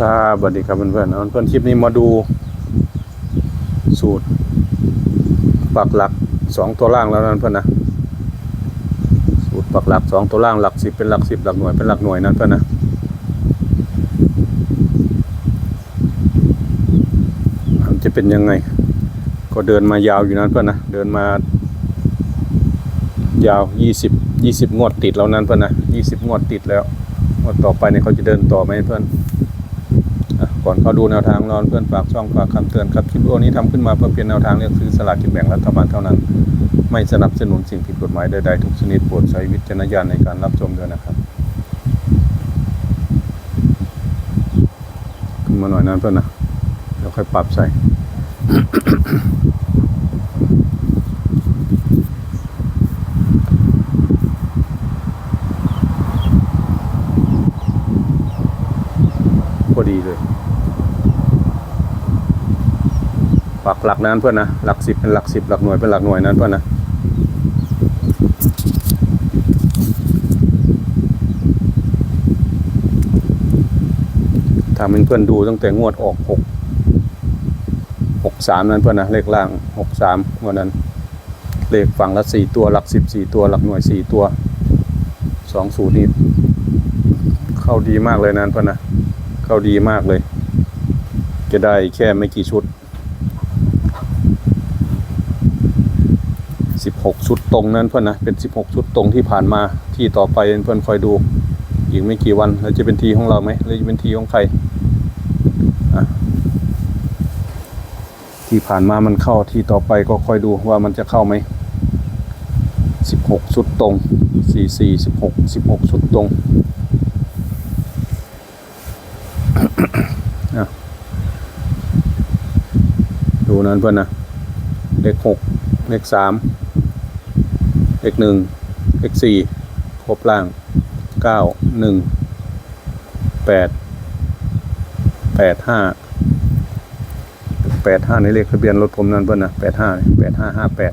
ครับสวัสดีครับเพื่อนๆเอาเพื่อนคลิปนี้มาดู สูตร ปักหลักสองตัวล่างแล้วนั่นเพื่อนนะสูตรปักหลักสองตัวล่างหลักสิบเป็นหลักสิบหลักหน่วยเป็นหลักหน่วยนั่นเพื่อนนะมันจะเป็นยังไง ก็เดินมายาวอยู่นั้นเพื่อนนะเดินมายาวยี่สิบยี่สิบงวดติดแล้วนั้นเพื่อนนะยี่สิบงวดติดแล้วงวดต่อไปเนี่ยเขาจะเดินต่อไหมเพื่อน ก่อนเขาดูแนวทางรอนเพื่อนฝากช่องฝากคำเตือนครับคลิปวิดีโอนี้ทำขึ้นมาเพื่อเป็นแนวทางเลือกซื้อสลากกินแบ่งรัฐบาลเท่านั้น ไม่สนับสนุนสิ่งผิดกฎหมายใดๆทุกชนิดโปรดใช้วิจารณญาณในการรับชมด้วยนะครับ ขึ้นมาหน่อยนั้นเพื่อนนะเดี๋ยวค่อยปรับใส่พอดีเลย ปักหลักนั้นเพื่อนนะหลักสิบเป็นหลักสิบหลักหน่วยเป็นหลักหน่วยนั้นเพื่อนนะทำให้เพื่อนดูตั้งแต่งวดออกหกหกสามนั้นเพื่อนนะเลขล่างหกสามวันนั้น เลขฝั่งละสี่ตัวหลักสิบสี่ตัวหลักหน่วยสี่ตัวสองสูตรนี้เข้าดีมากเลยนั้นเพื่อนนะเข้าดีมากเลย จะได้แค่ไม่กี่ชุด 16 ชุดตรงนั้นเพื่อนนะเป็น 16 ชุดตรงที่ผ่านมาที่ต่อไปเพื่อนคอยดูอีกไม่กี่วันแล้วจะเป็นทีของเราไหมหรือจะเป็นทีของใครที่ผ่านมามันเข้าที่ต่อไปก็คอยดูว่ามันจะเข้าไหม 16 ชุดตรง 44 16 16 ชุดตรงดูนั้นเพื่อนนะเลขหกเลขสาม เลขหนึ่งเลขสี่ครบล่างเก้าหนึ่งแปดแปดห้าแปดห้าในเลขทะเบียนรถผมนั่นเพื่อนนะแปดห้าแปดห้าห้าแปด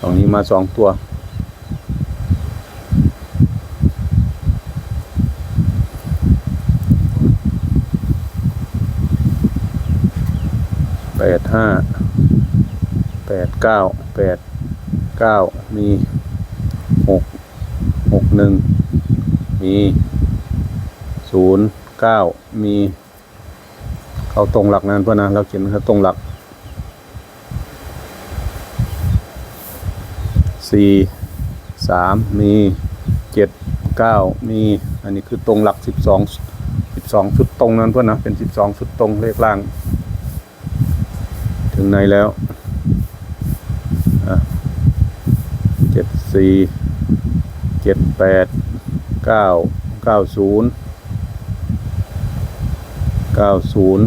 ตรงนี้มาสองตัวแปดห้า เก้าแปดเก้ามีหกหกหนึ่งมีศูนย์เก้ามีเข้าตรงหลักนั้นเพื่อนนะเราเขียนเข้าตรงหลักสี่สามมีเจ็ดเก้ามีอันนี้คือตรงหลักสิบสองสิบสองชุดตรงนั้นเพื่อนนะเป็นสิบสองชุดตรงเลขล่าง ถึงไหนแล้วเจ็ด สี่เจ็ดแปดเก้าเก้าศูนย์เก้าศูนย์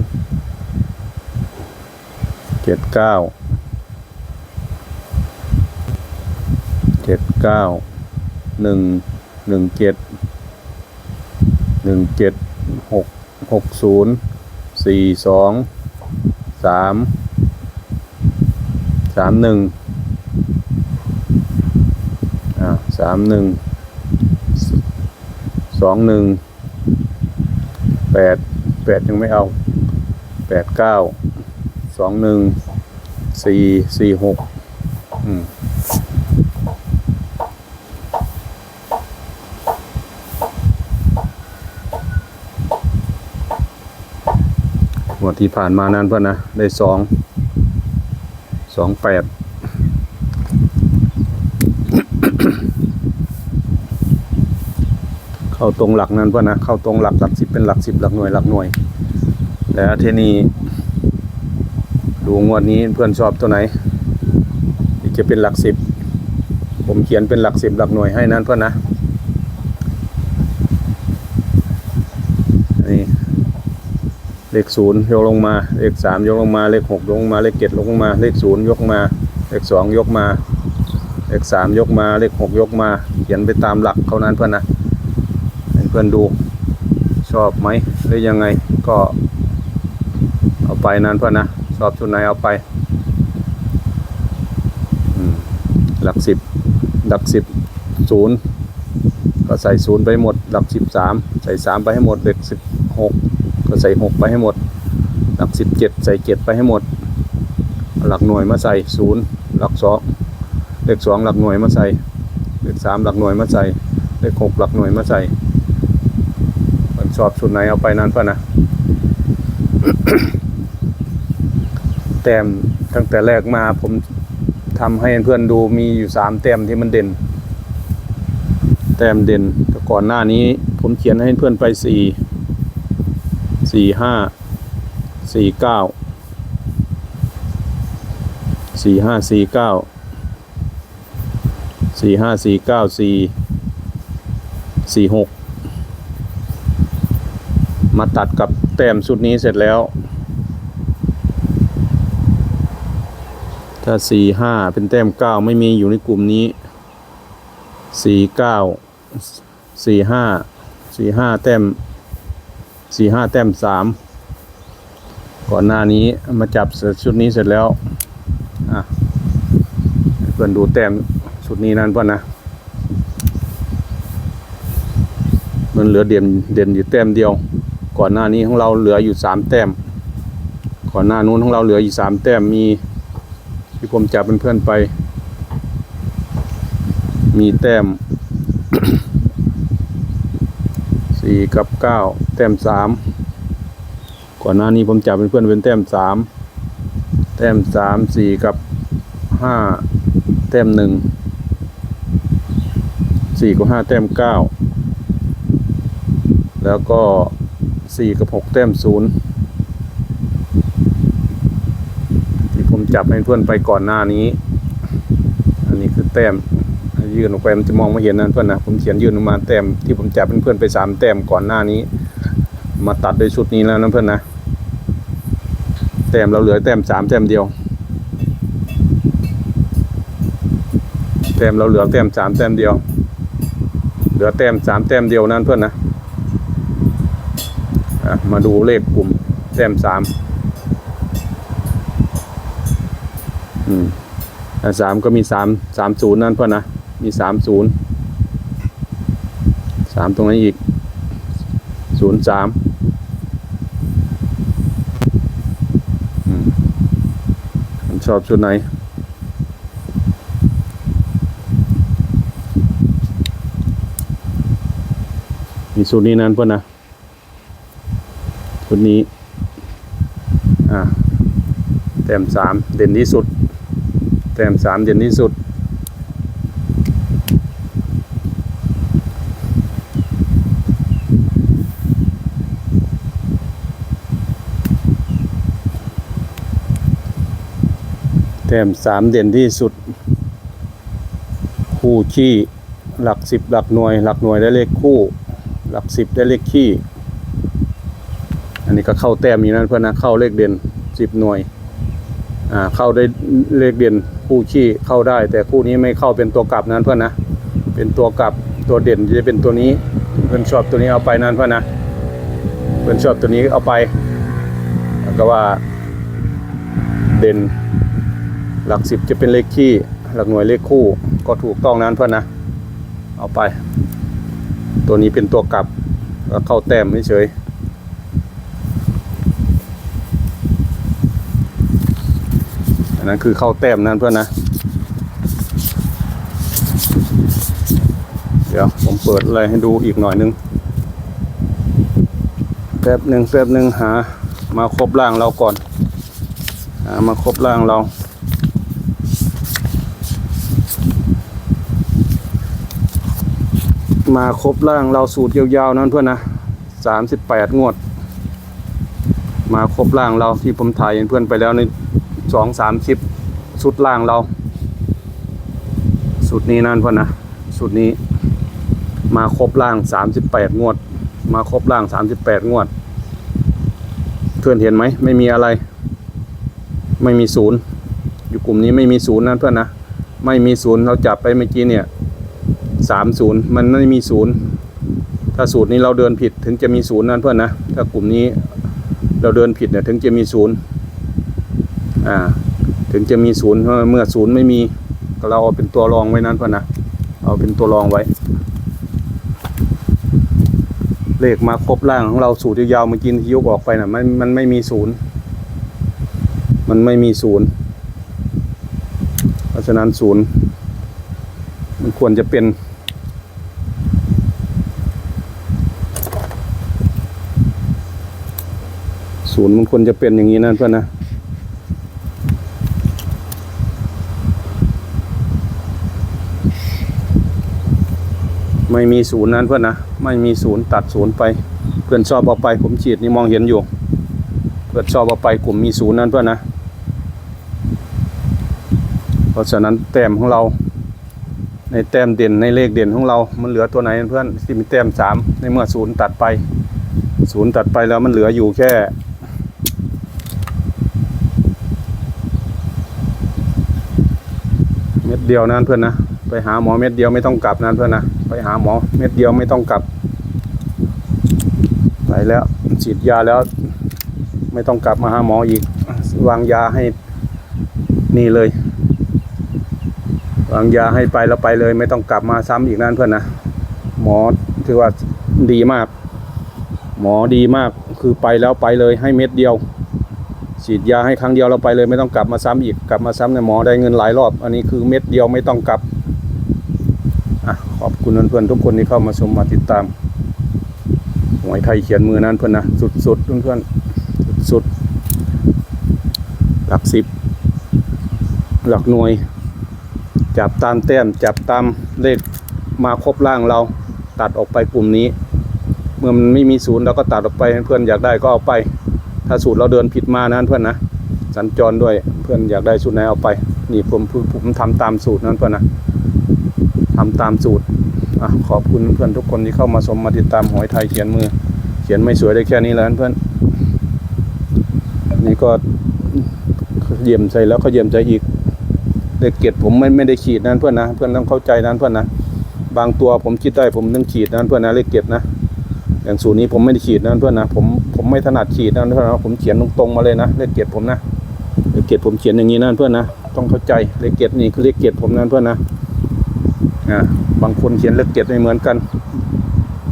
เจ็ดเก้าเจ็ดเก้าหนึ่งหนึ่งเจ็ดหนึ่งเจ็ดหกหกศูนย์สี่สองสามสามหนึ่ง สามหนึ่งสองหนึ่งแปดแปดยังไม่เอาแปดเก้าสองหนึ่งสี่สี่หกอืมงวที่ผ่านมานั้นเพื่อนนะ ได้สองสองแปด เข้าตรงหลักนั้นป่ะนะเข้าตรงหลักหลักสิบเป็นหลักสิบหลักหน่วยหลักหน่วย แล้วทีนี้ดูงวดนี้เพื่อนชอบตัวไหนที่จะเป็นหลักสิบผมเขียนเป็นหลักสิบหลักหน่วยให้นั้นเพื่อนนะนี่เลขศูนย์ยกลงมา เลขสามยกลงมา เลขหกยกลงมา เลขเจ็ดยกลงมา เลขศูนย์ยกมา เลขสองยกมา เลขสามยกมา เลขหกยกมา เขียนไปตามหลักเขานั้นเพื่อนนะ เพื่อนดูชอบไหมหรือยังไงก็ เอาไปนั้นเพื่อนนะชอบชุดไหนเอาไปหลักสิบหลักสิบศูนย์ก็ใส่ศูนย์ไปหมด หลักสิบสามใส่สามไปให้หมดเลขสิบหกก็ใส่หกไปให้หมด หลักสิบเจ็ดใส่เจ็ดไปให้หมด หลักหน่วยมาใส่ศูนย์หลักสองเลขสองหลักหน่วยมาใส่เลขสามหลักหน่วยมาใส่เลขหกหลักหน่วยมาใส่ มันชอบชุดไหนเอาไปนั้นป่ะนะ แต้มตั้งแต่แรกมาผมทำให้เพื่อนดูมีอยู่สามแต้มที่มันเด่น แต้มเด่นแต่ก่อนหน้านี้ ผมเขียนให้เพื่อนไปสี่สี่ห้าสี่เก้าสี่ห้าสี่เก้าสี่ห้าสี่เก้าสี่สี่หก มาตัดกับแต้มชุดนี้เสร็จแล้ว ถ้าสี่ห้าเป็นแต้มเก้าไม่มีอยู่ในกลุ่มนี้สี่เก้าสี่ห้าสี่ห้าแต้มสี่ห้าแต้มสามก่อนหน้านี้มาจับชุดนี้เสร็จแล้วอะเพื่อนดูแต้มชุดนี้นั่นเพื่อนนะมันเหลือเด่นเด่นอยู่แต้มเดียว ก่อนหน้านี้ของเราเหลืออยู่สามแต้ม ก่อนหน้านู้นของเราเหลืออยู่สามแต้มมีที่ผมจับเป็นเพื่อนไป มีแต้มสี่กับเก้าแต้มสามก่อนหน้านี้ผมจับเป็นเพื่อนเป็นแต้มสามแต้มสามสี่กับห้าแต้มหนึ่งสี่กับห้าแต้มเก้าแล้วก็ สี่กับหกแต้มศูนย์ที่ผมจับให้เพื่อนไปก่อนหน้านี้ อันนี้คือแต้มยื่นออกไปมันจะมองไม่เห็นนั่นเพื่อนนะผมเขียนยื่นออกมาแต้มที่ผมจับเป็นเพื่อนไปสามแต้มก่อนหน้านี้ มาตัดด้วยชุดนี้แล้วนะเพื่อนนะแต้มเราเหลือแต้มสามแต้มเดียวแต้มเราเหลือแต้มสามแต้มเดียว เหลือแต้มสามแต้มเดียวนั่นเพื่อนนะ มาดูเลขกลุ่มแต้มสามอืมอะสามก็มีสามสามศูนย์นั่นเพื่อนนะ มีสามศูนย์สามตรงนั้นอีกศูนย์สามอืมชอบชุดไหนมีชุดนี้นั่นเพื่อนนะ ชุดนี้อ่าแต้มสามเด่นที่สุด แต้มสามเด่นที่สุดแต้มสามเด่นที่สุด คู่ขี้ หลักสิบหลักหน่วย หลักหน่วยได้เลขคู่ หลักสิบได้เลขขี้ อันนี้ก็เข้าแต้มอยู่นั่นเพื่อนนะเข้าเลขเด่นสิบหน่วยอ่าเข้าได้เลขเด่นคู่ขี้เข้าได้ แต่คู่นี้ไม่เข้าเป็นตัวกลับนั้นเพื่อนนะเป็นตัวกลับตัวเด่นจะเป็นตัวนี้เพื่อนชอบตัวนี้เอาไปนั้นเพื่อนนะเพื่อนชอบตัวนี้เอาไปแล้วก็ว่าเด่นหลักสิบจะเป็นเลขขี้หลักหน่วยเลขคู่ก็ถูกต้องนั้นเพื่อนนะเอาไป ตัวนี้เป็นตัวกลับก็เข้าแต้มเฉยๆ นั้นคือเข้าแต้มนั่นเพื่อนนะ เดี๋ยวผมเปิดอะไรให้ดูอีกหน่อยนึงแป๊บหนึ่งแป๊บหนึ่งหา มาครบร่างเราก่อนหามาครบร่างเรามาครบร่างเราสูตรยาวๆนั่นเพื่อนนะสามสิบแปดงวด มาครบร่างเราที่ผมถ่ายเพื่อนไปแล้วใน สองสามคลิปสุดล่างเรา สุดนี้นั่นเพื่อนนะ สุดนี้มาครบล่างสามสิบแปดงวด มาครบล่างสามสิบแปดงวด เพื่อนเห็นไหม ไม่มีอะไร ไม่มีศูนย์ อยู่กลุ่มนี้ไม่มีศูนย์นั่นเพื่อนนะ ไม่มีศูนย์เราจับไปเมื่อกี้เนี่ยสามศูนย์มันไม่มีศูนย์ถ้าสูตรนี้เราเดินผิดถึงจะมีศูนย์นั่นเพื่อนนะ ถ้ากลุ่มนี้เราเดินผิดเนี่ยถึงจะมีศูนย์ อ่า ถึงจะมีศูนย์เมื่อศูนย์ไม่มีก็เราเอาเป็นตัวรองไว้นั้นเพื่อนนะเอาเป็นตัวรองไว้ เลขมาครบล่างของเราสูตรยาวๆเมื่อกี้ที่ยกออกไปน่ะมันมันไม่มีศูนย์มันไม่มีศูนย์เพราะฉะนั้นศูนย์มันควรจะเป็นศูนย์มันควรจะเป็นอย่างนี้นะเพื่อนนะ ไม่มีศูนย์นั้นเพื่อนนะ ไม่มีศูนย์ตัดศูนย์ไป เพื่อนชอบเอาไปผมฉีดนี่มองเห็นอยู่ เพื่อนชอบเอาไปกลุ่มมีศูนย์นั้นเพื่อนนะ เพราะฉะนั้นแต้มของเรา ในแต้มเด่นในเลขเด่นของเรา มันเหลือตัวไหนเพื่อนที่มีแต้มสามในเมื่อศูนย์ตัดไป ศูนย์ตัดไปแล้วมันเหลืออยู่แค่เม็ดเดียวนั่นเพื่อนนะ ไปหาหมอเม็ดเดียวไม่ต้องกลับนั่นเพื่อนนะ ไปหาหมอเม็ดเดียวไม่ต้องกลับไปแล้วฉีดยาแล้วไม่ต้องกลับมาหาหมออีก วางยาให้นี่เลย วางยาให้ไปแล้วไปเลย ไม่ต้องกลับมาซ้ำอีกนั่นเพื่อนนะหมอถือว่าดีมาก หมอดีมากคือไปแล้วไปเลยให้เม็ดเดียว ฉีดยาให้ครั้งเดียวเราไปเลย ไม่ต้องกลับมาซ้ำอีกกลับมาซ้ำเนี่ยหมอได้เงินหลายรอบ อันนี้คือเม็ดเดียวไม่ต้องกลับ ขอบคุณเพื่อนๆทุกคนที่เข้ามาชมมาติดตามหวยไทยเขียนมือนั้นเพื่อนนะสุดๆเพื่อนๆสุดๆหลักสิบ หลักหน่วย จับตามแต้มจับตามเลขมาครบล่างเรา ตัดออกไปกลุ่มนี้ เมื่อมันไม่มีศูนย์เราก็ตัดออกไปเพื่อนอยากได้ก็เอาไป ถ้าสูตรเราเดินผิดมานั้นเพื่อนนะสัญจรด้วยเพื่อนอยากได้สูตรไหนเอาไป นี่ผมผมผมทำตามสูตรนั้นเพื่อนนะ ทำตามสูตรอะขอบคุณเพื่อนทุกคนที่เข้ามาชมมาติดตามหอยไทยเขียนมือ เขียนไม่สวยได้แค่นี้แล้วเพื่อนนี่ก็เยี่ยมใจแล้วก็เยี่ยมใจอีกเลขเกียรติผมไม่ไม่ได้ขีดนั้นเพื่อนนะ เพื่อนต้องเข้าใจนั้นเพื่อนนะบางตัวผมคิดได้ผมต้องขีดนั้นเพื่อนนะเลขเกียรตินะอย่างสูตรนี้ผมไม่ได้ขีดนะเพื่อนนะผมผมไม่ถนัดขีดนะเพื่อนนะผมเขียนตรงๆมาเลยนะเลขเกียรติผมนะเลขเกียรติผมเขียนอย่างนี้นะเพื่อนนะต้องเข้าใจเลขเกียรตินี่คือเลขเกียรติผมนะเพื่อนนะ อ่าบางคนเขียนเลขเกียรติไม่เหมือนกัน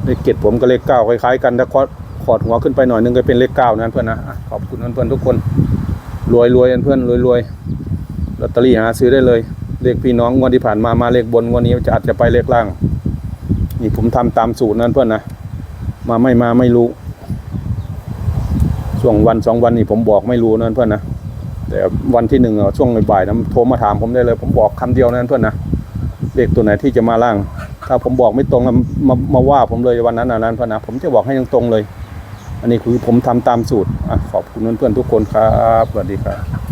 เลขเกียรติผมกับเลขเก้าคล้ายๆกันถ้าขอดขอดหัวขึ้นไปหน่อยนึงก็เป็นเลขเก้านะเพื่อนนะขอบคุณเพื่อนทุกคนรวยรวยเพื่อนรวยรวยลอตเตอรี่หาซื้อได้เลย เลขพี่น้องงวดที่ผ่านมามาเลขบนงวันนี้จะอาจจะไปเลขล่าง นี่ผมทำตามสูตรนั้นเพื่อนนะมาไม่มาไม่รู้ช่วงวันสองวันนี้ผมบอกไม่รู้นั่นเพื่อนนะแต่วันที่หนึ่งช่วงบ่ายๆนะโทรมาถามผมได้เลย ผมบอกคำเดียวนั่นเพื่อนนะ เลขตัวไหนที่จะมาล่าง ถ้าผมบอกไม่ตรงอะมามาว่าผมเลยวันนั้นนั้นพนะผมจะบอกให้ตรงๆเลย อันนี้คือผมทำตามสูตรอขอบคุณเพื่อนๆทุกคนครับสวัสดีครับ